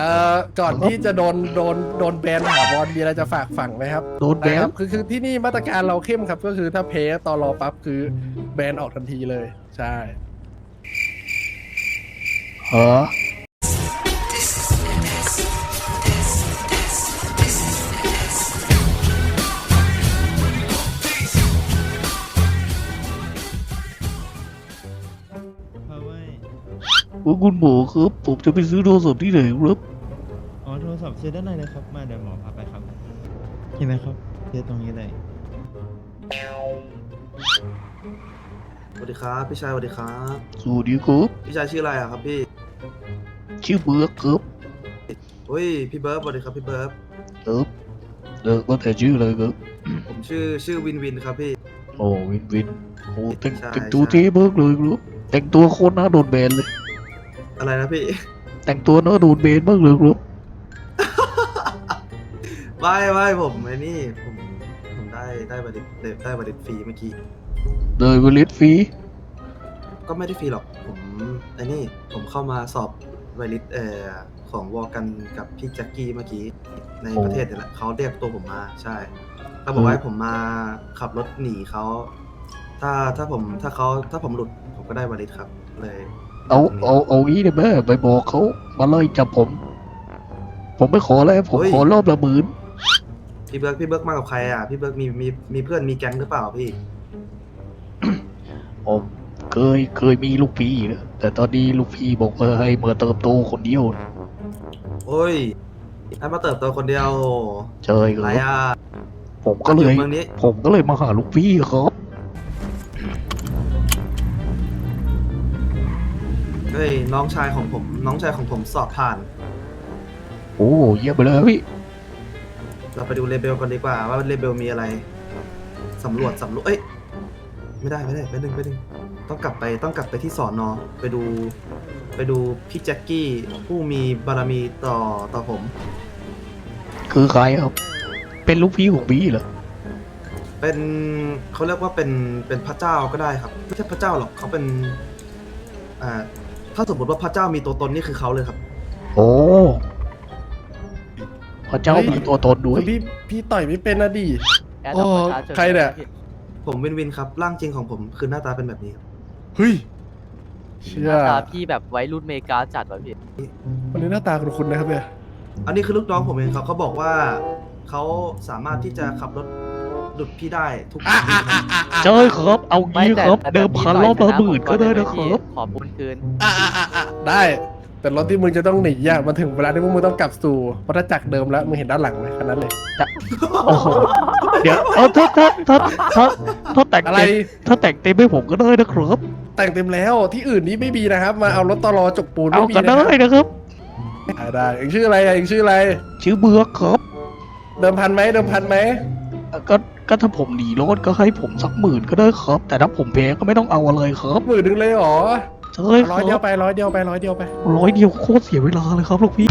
เอ่อก่อนที่จะโดนโดนโดนแบนถาวรมีอะไรจะฝากฝังไหมครับโดนแบนะคนรับคือคือที่นี่มาตรการเราเข้มครับ ก็คือถ้าเพย์ตอรอปั๊บคือแบนออกทันทีเลย ใช่ฮะเพ ว่าคุณหมอครับ ผมจะไปซื้อโทรศัพท์ที่ไหนครับอ๋อโทรศัพท์เช็ดด้านในเลยครับ มาเดี๋ยวหมอพาไปครับ เห็นไหมครับเช็ดตรงนี้เลยสวัสดีครับ พี่ชายสวัสดีครับ สวัสดีครับพี่ชายชื่ออะไรอะครับพี่ชื่อเบิร์กครับเฮ้ยพี่เบิร์ดสวัสดีครับพี่เบิร์ดครับเลิกว่าแต่ชื่ออะไรครับผมชื่อชื่อวินวินครับพี่ โอ้วินวินโอ้แต่งใช่แต่งตัวใช่เท่เบิร์กเลยครับแต่งตัวโคตรน่าโดนแบนเลย อะไรนะพี่ แต่งตัวน่าโดนแบนมากเลยครับไม่ไม่ผมไอ้นี่ผมผมได้ได้บัตรได้ได้บัตรฟรีเมื่อกี้ เลยเวลิสฟรีก็ไม่ได้ฟรีหรอกผมไอ้นี่ผมเข้ามาสอบไวริสเอ่อของวอลกันกับพี่แจ็คกี้เมื่อกี้ในประเทศเนี่ยแหละเขาเรียกตัวผมมาใช่เขาบอกว่าให้ผมมาขับรถหนีเขาถ้าถ้าผมถ้าเขาถ้าผมหลุดผมก็ได้วาริสครับเลย เอาเอาเอางี้ได้ไหมไปบอกเขามาไล่จับผม ผมไม่ขอแล้วผมขอรอบละหมื่นพี่เบิร์กพี่เบิร์กมากับใครอะพี่เบิร์กมีมีมีเพื่อนมีแก๊งหรือเปล่าพี่ผมเคยเคยมีลูกพี่นะแต่ตอนนี้ลูกพี่บอกว่าให้มาเติบโตคนเดียวโอ้ยให้มาเติบโตคนเดียวใช่คไรรับอะผมก็เลอยู่ยเมืองนี้ผมก็เลยมาหาลูกพี่ครับ เฮ้ยน้องชายของผม น้องชายของผมสอบผ่าน โอ้เยี่ยมไปเลยพี่เราไปดูเลเบลกันดีกว่าว่าเลเบลมีอะไรสำรวจสำรวจเอ้ยไม่ได้ไม่ได้ไปหนึ่งไปหนึ่งต้องกลับไปต้องกลับไปที่สอนอไปดู ไปดูพี่แจ็คกี้ผู้มีบารมีต่อต่อผม คือใครครับ เป็นลูกพี่ของพี่เหรอเป็นเขาเรียกว่าเป็นเป็นพระเจ้าก็ได้ครับ ไม่ใช่พระเจ้าหรอกเขาเป็นอ่า ถ้าสมมติว่าพระเจ้ามีตัวตนนี่คือเขาเลยครับ โอ้พระเจ้าเฮ้ยมีตัวตนด้วย พี่พี่ต่อยไม่เป็นนะดิ แอดโอ้ดอกประชาชน ใครเนี่ย ผมวินวินครับร่างจริงของผมคือหน้าตาเป็นแบบนี้ครับเฮ้ยหเชื่อน้าตาพี่แบบไว้รุ่นเมกาจัดว่ะพี่วันนี้หน้าตาคุณคุณนะครับเนี่ยอันนี้คือลูกน้องผมเองครับเขาบอกว่าเขาสามารถที่จะขับรถ ดุดพี่ได้ทุกที่ครับใช่ครับ เอาไม่งี้แต่ครับแต่เดิมพันรอบละหมื่นก็ได้นะคพี่รับ ขอบุญคืน อะอะอะอะได้ แต่รถที่มึงจะต้องหนีอะมันถึงเวลาที่พวกมึงต้องกลับสู่วัฏจักรเดิมแล้วมึงเห็นด้านหลังไหมคันนั้นเลยโอ้โหเดี๋ยวเอาถ้าถ้าถ้าถ้าถ้าแต่งอะไรเต็มถ้าแต่งเต็มให้ผมก็ได้นะครับแต่งเต็มแล้วที่อื่นนี่ไม่มีนะครับ มาเอารถตอรอจกปูนเอาไม่มีก็นะคได้รับนะครับได้ได้เองชื่ออะไรอะเองชื่ออะไร ชื่อเบือกครับ เดิมพันไหมเดิมพันไหมก็ ก็ถ้าผมหนีรถก็ให้ผมสักหมื่นก็ได้ครับ แต่ถ้าผมแพ้ก็ไม่ต้องเอาอะไรครับหมื่นหนึ่งเลยเหรอใช่คร้อยเดียรัวบไปร้อยเดียวไปร้อยเดียวไป ร้อยเดียวโคตรเสียเวลาเลยครับลูกพี่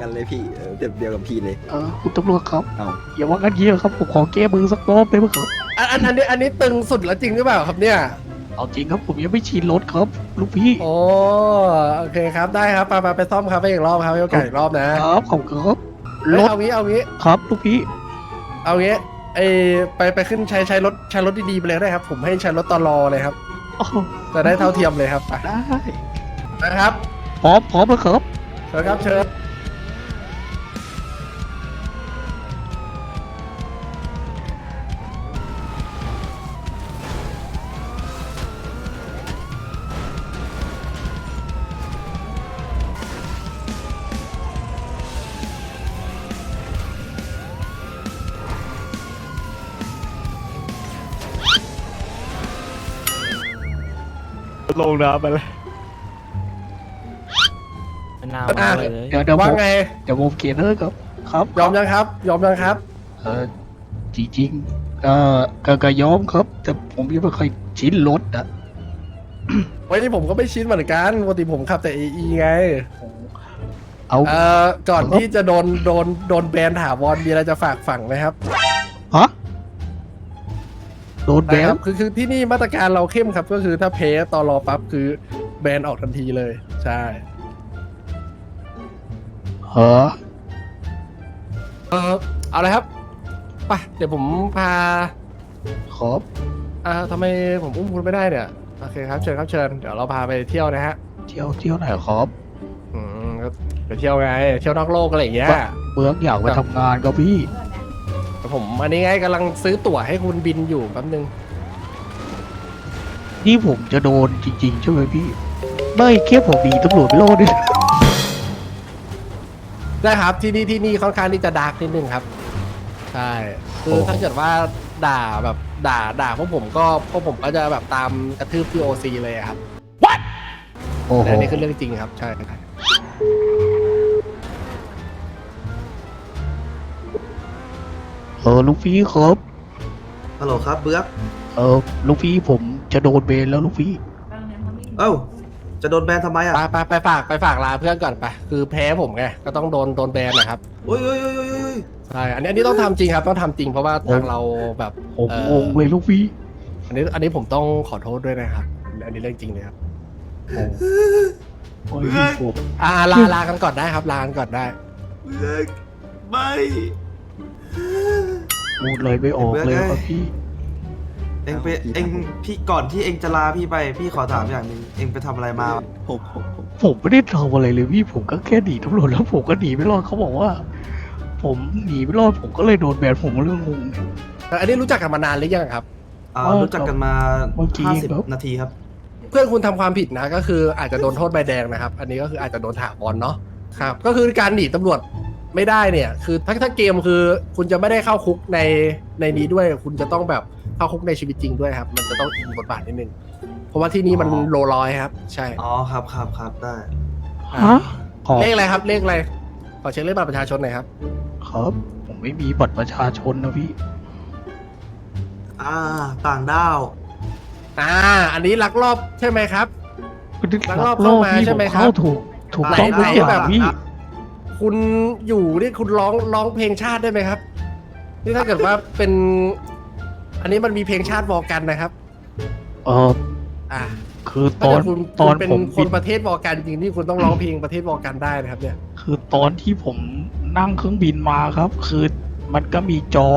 กันเลยพี่เออเต็ปเดียวกับพี่เลย เออคุณตำรวจครับ เอ้าอย่าว่ากันเยอะครับผมขอแก้มือสักรอบได้ไหมครับอันอันอันนี้อันนี้ตึงสุดแล้วจริงหรือเปล่าครับเนี่ยเอาจริงครับผมยังไม่ชินรถครับลูกพี่โอ้โอเคครับได้ครับไปไปไปซ่อมครับไปอีกรอบครับไปโอกาสอีกรอบนะครับขอบคุณครับเฮ้ยรถเอางี้เอางี้ ครับลูกพี่เอางี้ไอไปไปขึ้นใช้ใช้รถใช้รถดีๆไปเลยก็ได้ครับ ผมให้ใช้รถตลอเลยครับอ๋อจะได้เท่าเทียมเลยครับไปได้นะครับพร้อมพร้อมแล้วครับ เชิญครับเชิญ ลงน้ำไปเลยไม่น่าอะมาเลยเดี๋ยวเดี๋ยวผว่ามไง เดี๋ยวผมเขียนให้ครับ ครับยอมยังครับ ยอมยังครับ เออจริงๆก็ก็ก็ยอมครับ แต่ผมยังไม่เคยชินรถอะไว้ที่ผมก็ไม่ชินเหมือนกันปกติผมขับแต่ AE ไง เอา เอ่อ ก่อนที่จะโดนโดนโดนแบนถาวรมีอะไรจะฝากฝังไหมครับ ฮะ โดนแบนะคน รับคือคือที่นี่มาตรการเราเข้มครับ ก็คือถ้าเพตอรอปั๊บคือแบนออกทันทีเลย ใช่ เหรอเออเอาเลยครับไปเดี๋ยวผมพาครับอ่าทำไมผมอุ้มคุณไม่ได้เนี่ยโอเคครับเชิญครับเชิญเดี๋ยวเราพาไปเที่ยวนะฮะเที่ยวเที่ยวไหนครับอืมก็ไปเที่ยวไงเที่ยวนอกโลกอะไรอย่างเงี้ย เมืองอยากไปทำงานครับพี่ ผมอันนี้ไงกำลังซื้อตั๋วให้คุณบินอยู่แป๊บนึง นี่ผมจะโดนจริงๆ ใช่ไหมพี่ ไม่แค่ผมดีตำรวจไม่รอดด้วยได้ครับที่นี่ที่นี่ค่อนข้างที่จะดาร์กนิดนึงครับ ใช่คือถ้าเกิดว่าด่าแบบด่าด่าพวกผมก็พวกผมก็จะแบบตามกระทืบที่โอซีเลยอะครับโอ้โหแต่อันนี้คือเรื่องจริงครับ ใช่ ออลูกพี่ครับฮัลโหลครับเบื้อกเออลูกพี่ผมจะโดนเบนแล้วลูกพี่เอ้าจะโดนแบนทำไมอะไปไปไปฝากไปฝากลาเพื่อนก่อนไปคือแพ้ผมไงก็ต้องโดนโดนแบนนะครับโอ้ยโอ้ยโอ้ยโอ้ยโอ้ยใช่อันนี้อันนี้ต้องทำจริงครับต้องทำจริงเพราะว่าทางเราแบบผมเอ่งองเลยลูกพี่อันนี้อันนี้ผมต้องขอโทษด้วยนะครับ อันนี้เรื่องจริงเลยครับโอ้ยผมอ่าลาลากันก่อนได้ครับลากันก่อนได้ เบื้อกไม่ พูดเลยไม่ออกเลยครับพี่ เองไปเองพี่ก่อนที่เองจะลาพี่ไปพี่ขอถามอย่างหนึ่งเองไปทำอะไรมา ผมผมผมผมไม่ได้ทำอะไรเลยพี่ผมก็แค่หนีตำรวจแล้วผมก็หนีไม่รอดเขาบอกว่า ผมหนีไม่รอดผมก็เลยโดนแบนผมก็เรื่องงง อันนี้รู้จักกันมานานหรือยังครับ อ่าเออรู้จักกันมาเมื่อกี้ห้าสิบครับ นาทีครับ เพื่อนคุณทำความผิดนะก็คืออาจจะโดนโทษใบแดงนะครับ อันนี้ก็คืออาจจะโดนถาวรเนาะครับ ก็คือการหนีตำรวจ ไม่ได้เนี่ยคือถ้าถ้าเกมคือคุณจะไม่ได้เข้าคุกในในนี้ด้วย คุณจะต้องแบบเข้าคุกในชีวิตจริงด้วยครับ มันจะต้องมีบทบาทนิดนึงเพราะว่าที่นี่มันอ๋อ โลร้อยครับ ใช่อ๋อครับครับครับได้ ฮะขอเลขอะไรครับเลขอะไรขอเช็คเลขบัตรประชาชนหน่อยครับครับ ผมไม่มีบัตรประชาชนนะพี่ อ่า ต่างด้าว อ่า อันนี้ลักลอบใช่ไหมครับ ลักลอบเข้ามาพี่ใช่ไหมครับเข้าถูก ถูกไหนต้องทุกไหนอย่าแบงบพี่ คุณอยู่นี่คุณร้องร้องเพลงชาติได้ไหมครับ นี่ถ้าเกิดว่าเป็น อันนี้มันมีเพลงชาติวอกันนะครับ เอออ่าคือตถ้าอเกินดคุณตอนคุณเป็นผมคบินนประเทศวอกันจริงที่คุณต้องร้องเพลงประเทศวอกันได้นะครับ เนี่ย คือตอนที่ผมนั่งเครื่องบินมาครับ คือมันก็มีจอ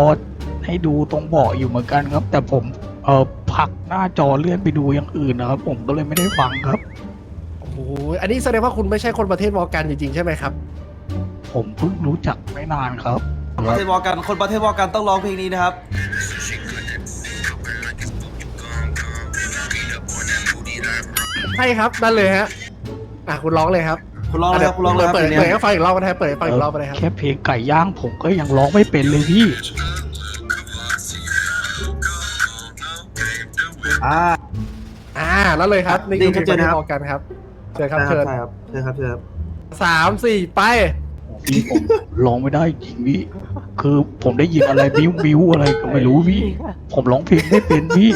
ให้ดูตรงเบาะอยู่เหมือนกันครับ แต่ผมเออผลักหน้าจอเลื่อนไปดูอย่างอื่นนะครับ ผมก็เลยไม่ได้ฟังครับ โอ้โหอันนี้แสดงว่าคุณไม่ใช่คนประเทศวอกันจริงๆใช่ไหมครับ ผมเพิ่งรู้จักไม่นานครับ ประเทศวอกัน คนประเทศวอกันต้องร้องเพลงนี้นะครับ ใช่ครับนั่นเลยฮะอะคุณร้องเลยครับคุณร้องเลยครับคุณร้องเลยครับเปิดเพลงเปิดนี้ให้ฟังอีกรอบก็ได้เปิดให้ฟังอีกรอบก็ได้ครับ แค่เพลงไก่ย่างผมก็ยังร้องไม่เป็นเลยพี่ อ่า อ่านั่นเลยครับนี่คือเพลงประเทศวอกันครับเชิญครับใช่เชิญครับใช่ครับใช่ครับสามสี่ไป พี่ผมร้องไม่ได้จริงพี่คือผมได้ยินอะไรบิ้วบิ้วอะไรก็ไม่รู้พี่ผมร้องเพลงไม่เป็นพี่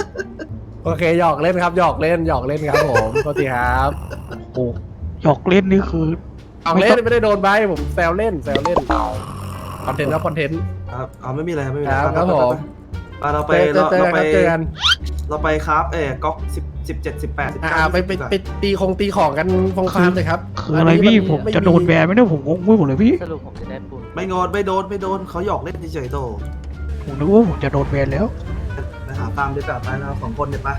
โอเคหยอกเล่นครับหยอกเล่นหยอกเล่นครับผมโทษทีครับโอ้หยอกเล่นนี่คือเอาเล่นไม่ได้โดนใบผมแซวเล่นแซวเล่นคอนเทนต์ครับคอนเทนต์ครับเอาไม่มีอะไรครับไม่มีอะไรครับครับผมไปเราไปเจอเจอเราเจอเรากันไปครับเจอกัน เราไปครับเออก๊อกสิบสิบเจ็ดสิบแปดสิบอ่าเก้าไปไปไปตีคงตีของกันฟงฟามเลยครับคืออะไรพี่ผมจะโดนแบนไหมเนี่ยผมงงไปหมดเลยพี่สรุปผมจะได้ปูนไม่งอนไม่โดนไม่โดนเขาหยอกเล่นเฉยๆโตผมนึกว่าผมจะโดนแบนแล้ว ไปหาตามดีกว่าไปเราสองคนเนี่ยไป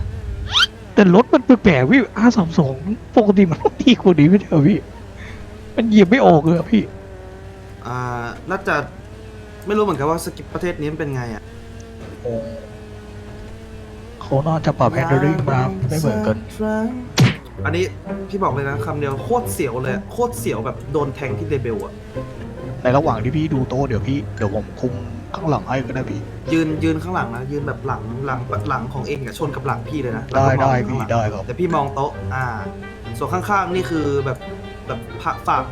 แต่รถมันแปลกๆพี่อาสามสองปกติมันต้องดีกว่านี้ไม่ใช่เหรอพี่ มันเหยียบไม่ออกเลยอะพี่ อ่าน่าจะไม่รู้เหมือนกันว่าสกิปประเทศนี้มันเป็นไงอะ เขาน่าจะปรับแฮนด์ริ่งมาไม่เหมือนกัน อันนี้พี่บอกเลยนะคำเดียวโคตรเสียวเลยอะโคตรเสียวแบบโดนแทงที่เดเบลอะในระหว่างที่พี่ดูโต๊ะเดี๋ยวพี่เดี๋ยวผมคุมข้างหลังให้ก็ได้พี่ ยืนยืนข้างหลังนะยืนแบบหลังหลังหลังของเองอะชนกับหลังพี่เลยนะแล้วได้ก็มองได้ข้างพี่หลังได้ครับ แต่พี่มองโต๊ะอ่า ส่วนข้างๆนี่คือแบบแบบฝากฝาก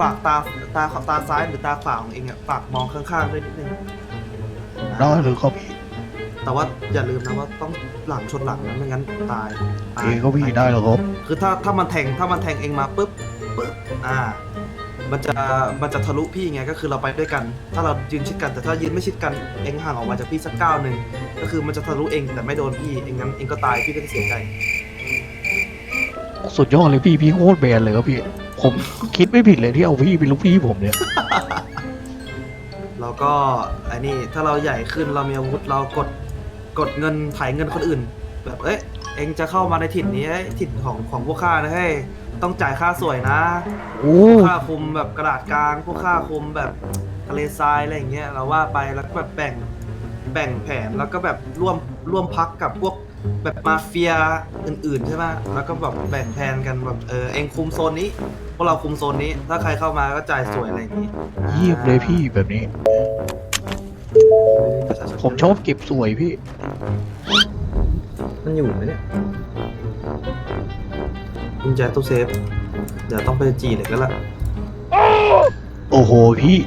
ฝากตาตาตาซ้ายหรือตาขวาของเองอะฝากมองข้างๆด้วยนิดนึง ได้เลยครับพี่ แต่ว่าอย่าลืมนะว่าต้องหลังชนหลังนะไม่งั้นตายโอตาเคยก็พี่ได้แล้วครับคือถ้าถ้ามันแทงถ้ามันแทงเองมาปุ๊บปุ๊บอ่า มันจะมันจะทะลุพี่ไงก็คือเราไปด้วยกัน ถ้าเรายืนชิดกันแต่ถ้ายืนไม่ชิดกันเองห่างออกมาจากพี่สักก้าวหนึ่งก็คือมันจะทะลุเองแต่ไม่โดนพี่เองงั้นเองก็ตายพี่ก็จะเสียใจสุดยอดเลยพี่พี่โคตรแบนเลยครับพี่ ผมคิดไม่ผิดเลยที่เอาพี่เป็นลูกพี่ผมเนี่ยแล้วก็ไอ้นี่ถ้าเราใหญ่ขึ้นเรามีอาวุธเรากด กดเงินไถ่ายเงินคนอื่น แบบเอ้ยเองจะเข้ามาในถิ่นนี้เอ้ยถิ่นของของพวกข้านะเฮ้ยต้องจ่ายค่าสวยนะ โอ้ค่าคุมแบบกระดาษกลาง พวกค่าคุมแบบทะเลทรายอะไรอย่างเงี้ยเราว่าไปแล้วก็แบบแบ่งแบ่งแผนแล้วก็แบบร่วมร่วมพักกับพวกแบบมาเฟียอื่นๆใช่ไหมแล้วก็แบบแบ่งแผนกันแบบเออเองคุมโซนนี้พวกเราคุมโซนนี้ ถ้าใครเข้ามาก็จ่ายสวยอะไรอย่างงี้ เยี่ยมเลยพี่แบบนี้ ผมชอบเก็บสวยพี่ มันอยู่ไหมเนี่ยกุญแจตู้เซฟ เดี๋ยวต้องไปจีเหล็กแล้วล่ะโอ้โหพี่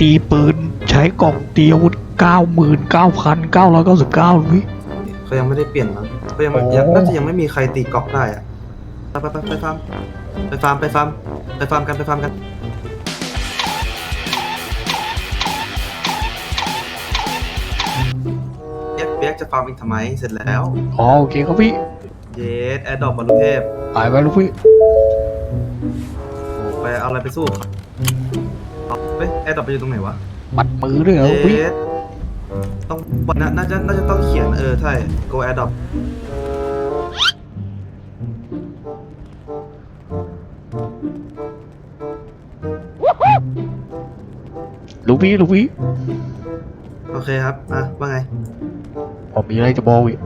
ตีปืนใช้กล่องตีอาวุธเก้าหมื่นเก้าพันเก้าร้อยเก้าสิบเก้าพี่ เขายังไม่ได้เปลี่ยนมั้งเขายังไม่โอ้ ยังน่าจะยังไม่มีใครตีกรอบได้อะไปไปไปไปฟาร์มไปฟาร์มไปฟาร์มไปฟาร์มกันไปฟาร์มกัน จะฟาร์มอีกทำไมเสร็จแล้ว อ๋อโอเคครับพี่เยสแอดดอกบอลลูกเทพหายไปลูกพี่โอ้ไปเอาอะไรไปสู้เอาเฮ้ยแอดดอกไปอยู่ตรงไหนวะปัดมือด้วยเหรอลูกพี่เยสต้องน่าน่าจะน่าจะต้องเขียนเออใช่ go add up ลูกพี่ลูกพี่โอเคครับอะว่าไง ผมมีอะไรจะบอกอีก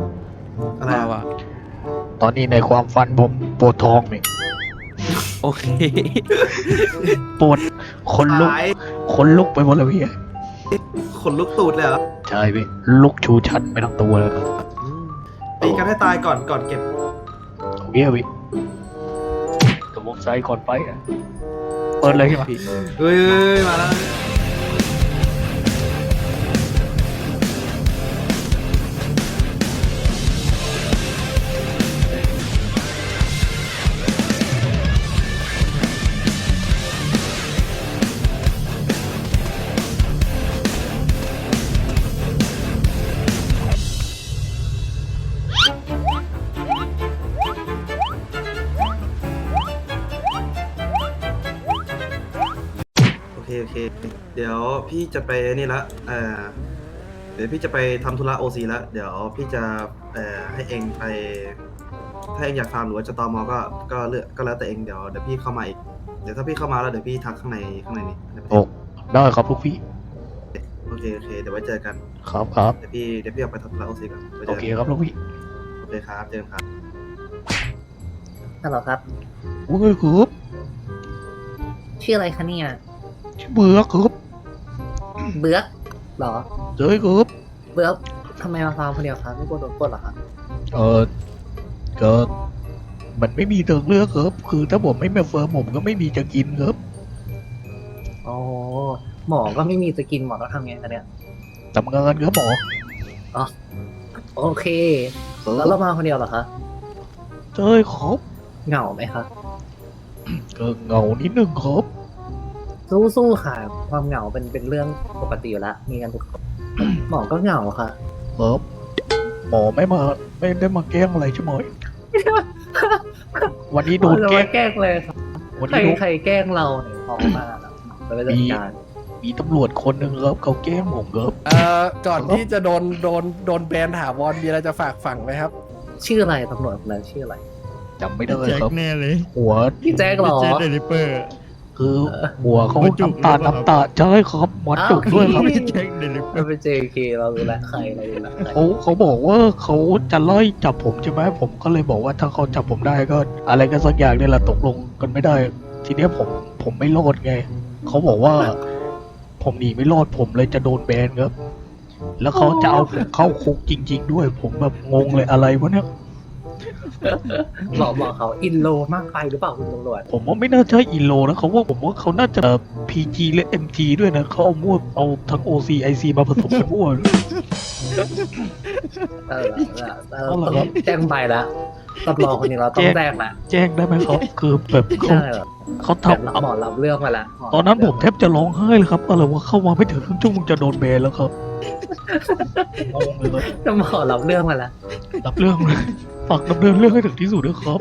อะไรอะตอนนี้ในความฝันผมปวดท้องนี่โอเคปวดขนลุกหายขนลุกไปหมดเลยพี่ขนลุกตูดเลยเหรอใช่พี่ลุกชูชันไปทั้งตัวเลยครับอืมตีกันให้ตายก่อนก่อนเก็บโอเคพี่สมองไซก่อนไปอะเปิดเลยใช่ไหมเฮ้ยเฮ้ยมาแล้ว เคโอเคเดี๋ยวพี่จะไปนี่ละเอ่อเดี๋ยวพี่จะไปทำธุระโอซีแล้วเดี๋ยวพี่จะเอ่อให้เองไป ถ้าเองอยากฟาร์มหรือว่าจะตอมอก็ก็เลือกก็แล้วแต่เองเดี๋ยวเดี๋ยวพี่เข้ามาอีกเดี๋ยวถ้าพี่เข้ามาแล้วเดี๋ยวพี่ทักข้างในข้างในนี้ในประเทศโอ้ได้ครับลูกพี่โอเคโอเคเดี๋ยวไว้เจอกันครับครับเดี๋ยวพี่เดี๋ยวพี่ออกไปทำธุระโอซีก่อนไว้เจโออเคกันครับลูกพี่โอเคครับเจอกันครับ ฮัลโหลครับโอ้ยครับชื่ออะไรคะเนี่ยชื่อ เบือกครับเบือกเหรอ เจ้ยครับเบือกทำไมมาฟาร์มคนเดียวครับไม่กลัวโดนปล้นเหรอครับเออก็มันไม่มีทางเลือกครับ คือถ้าผมไม่มาเฟิร์มผมก็ไม่มีจะกินครับ อ๋อหมอก็ไม่มีจะกินหมอต้องทำไงกันเนี่ยทำงานครับหมอโอเค เออแล้วเรามาคนเดียวเหรอคะเจ้ยครับเหงาไหมครับก็เหงานิดนึงครับ สู้ๆค่ะ ความเหงาเป็นเป็นเรื่องปกติอยู่แล้วมีกันทุกคนหมอก็เหงาค่ะครับหมอไม่มาไม่ได้มาแกล้งอะไรใช่ไหมวันนี้โดนเราแกล้ไม่งแกล้งเลยครับวันใครนี้โดน ใครแกล้งเราเนี่ยพอมาแล้วเราไปจัดการมีตำรวจคนหนึ่งครับเขาแกล้งผมครับเอ่อก่อนที่จะโดนโดนโดนแบนถาวรมีอะไรจะฝากฝังไหมครับ ชื่ออะไรตำรวจคนนั้นชื่ออะไร จำไม่ได้แจ็คครับ แน่เลยหัวพี่แจ๊คเหรอแจ็คเดลิเปอร์ คือหัวเขาหัวจุกน้ำตาลหรือเปล่าน้ำตาใช่ครับมัดจุกด้วยครับไม่แจ็คเดลิเปอมันร์เป็น JK เรารู้แล้วใครเรารู้แล้วใครเขาเขาบอกว่าเขาจะไล่จับผมใช่ไหมผมก็เลยบอกว่าถ้าเขาจับผมได้ก็ อะไรกันสักอย่างเนี่ยแหละตกลงกันไม่ได้ ทีเนี้ยผมผมไม่รอดไงเขาบอกว่า ผมหนีไม่รอดผมเลยจะโดนแบนครับ แล้วเขาจะเอาผมเข้าคุกจริง ๆ ด้วย ผมแบบงงเลยอะไรวะเนี่ย บอกบอกเขาอินโลมากไปหรือเปล่าคุณตำรวจ ผมว่าไม่น่าใช่อินโลนะเขาว่าผมว่าเขาน่าจะพีจีและเอ็มจีด้วยนะเขาเอามั่วเอาทั้งโอซีไอซีมาผสมกันมั่วเออเออเอาเหรอต้องครับแจ้งใบละตำรวจคนนี้เราต้องแจ้งละแจ้งได้ไหมครับ คือแบบเขาใช่ เหรอเขาแต่ทำหมอรับเรื่องมาละหตอนนั้นผมแทบจะร้องไห้เลยครับอะไรว่าเข้ามาไม่ถึงครึ่งชั่วโมงจะโดนแบนแล้วครับงงเลยครับแต่หมอรับเรื่องมาละ รับเรื่องเลยฝากดำเนินเรื่องให้ถึงที่สุดด้วยครับ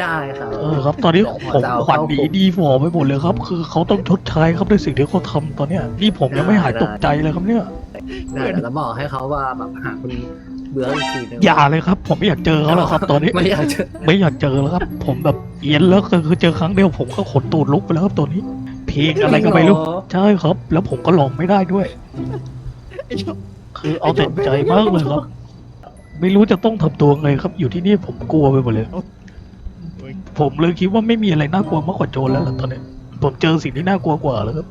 ได้ครับ เออครับ ตอนนี้เดี๋ยวผมจะเอาขวัญเข้าหนีคุก ดีฟอไปหมดเลยครับ คือเขาต้องชดใช้ครับในสิ่งที่เขาทำตอนเนี้ยนี่ผมยังไม่หายตกใจเลยครับเนี่ย ได้แล้วหมอให้เขาว่าแบบหาคุณ เบื้องอีกทีนึงอย่าเลยครับ ผมไม่อยากเจอเขาแล้วครับ ตอนนี้ ไม่อยากจะไม่อยากเจอแล้วครับ ผมแบบเอียนแล้วคือคือเจอครั้งเดียวผมก็ขนตูดลุกไปแล้วครับตัวนี้ เพลงอะไรก็ไม่รู้ใช่ครับ แล้วผมก็ร้องไม่ได้ด้วย คือเอาแต่ใจมากเลยครับ ไม่รู้จะต้องทำตัวไงครับ อยู่ที่นี่ผมกลัวไปหมดเลย ผมเลยคิดว่าไม่มีอะไรน่ากลัวมากกว่าโจรแล้วล่ะตอนนี้ ผมเจอสิ่งที่น่ากลัวกว่าแล้วครับ